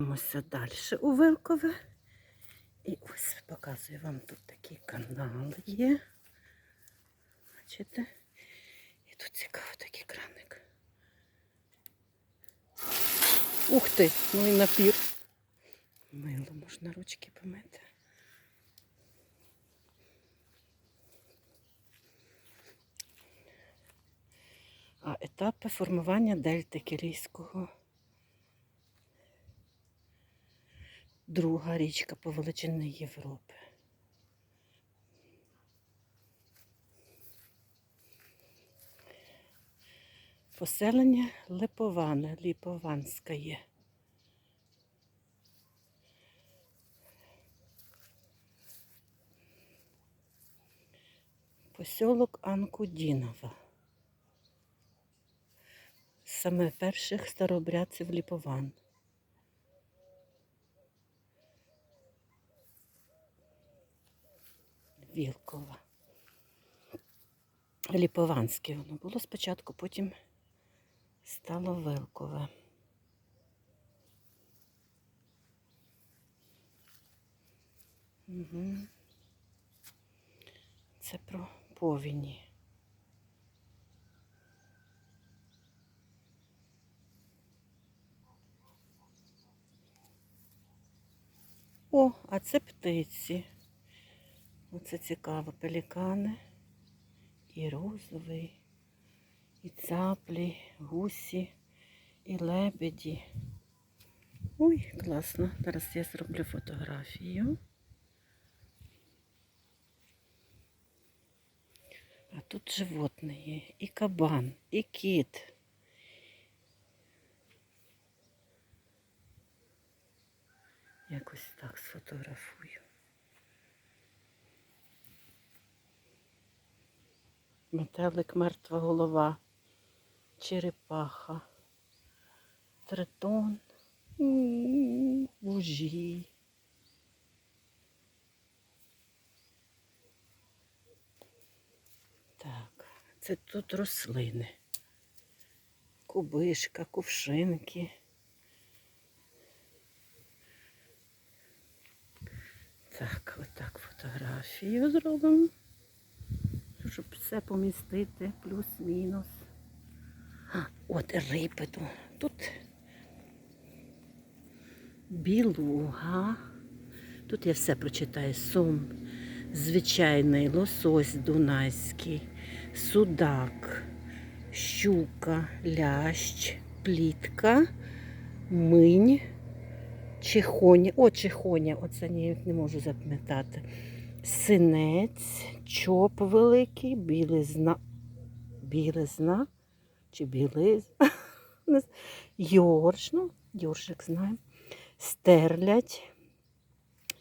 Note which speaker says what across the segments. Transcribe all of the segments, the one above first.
Speaker 1: Дивимося далі у Вилкове. І ось показую вам тут такий канал є. Бачите? І тут цікаво такий краник. Ух ти! Ну і напір. Мило можна ручки помити. А етапи формування дельти Кілійського. Друга річка по величині Європи. Поселення Липоване, Ліпованське. Посілок Анкудінова. Саме перших старообрядців Ліпован. Вілкова. Ліпованське воно було спочатку, потім стало Вилкове. Угу. Це про повіні. О, а це птиці. Оце цікаво, пелікани, і розовий, і цаплі, гусі, і лебеді. Ой, класно. Зараз я зроблю фотографію. А тут животне є, і кабан, і кіт. Якось так сфотографую. Метелик мертва голова, черепаха, тритон, вужі. Так, це тут рослини. Кубишка, кувшинки. Так, отак фотографію зробимо щоб все помістити, плюс-мінус. От риби тут. Тут білуга. Тут я все прочитаю. Сум, звичайний лосось дунайський, судак, щука, лящ, плітка, минь, чихоня. О, чихоня, оце не можу запам'ятати. Синець, чоп великий, білизна, білизна чи білизна, йорш, ну, йоршик знаю, стерлядь,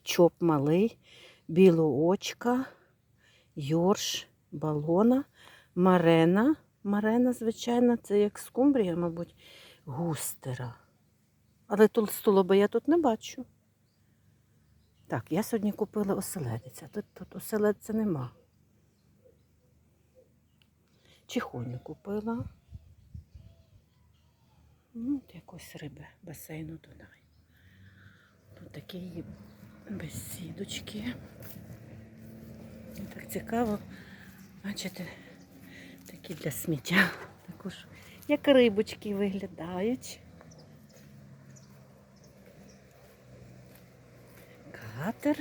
Speaker 1: чоп малий, білоочка, йорш, балона, марена. Марена, звичайно, це як скумбрія, мабуть, густера. Але толстолоба я тут не бачу. Так, я сьогодні купила оселедець, а тут, тут оселедця нема. Чихоню купила. Ну, от якось риби басейну Дунай. Тут такі бесідочки. І Так цікаво, бачите, такі для сміття. Також як рибочки виглядають. Катер.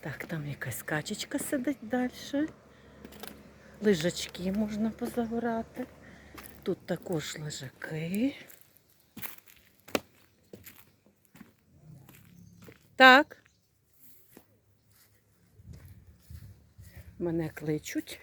Speaker 1: Так, там якась качечка сидить далі. Лежачки можна позагорати. Тут також лежаки. Так. Мене кличуть.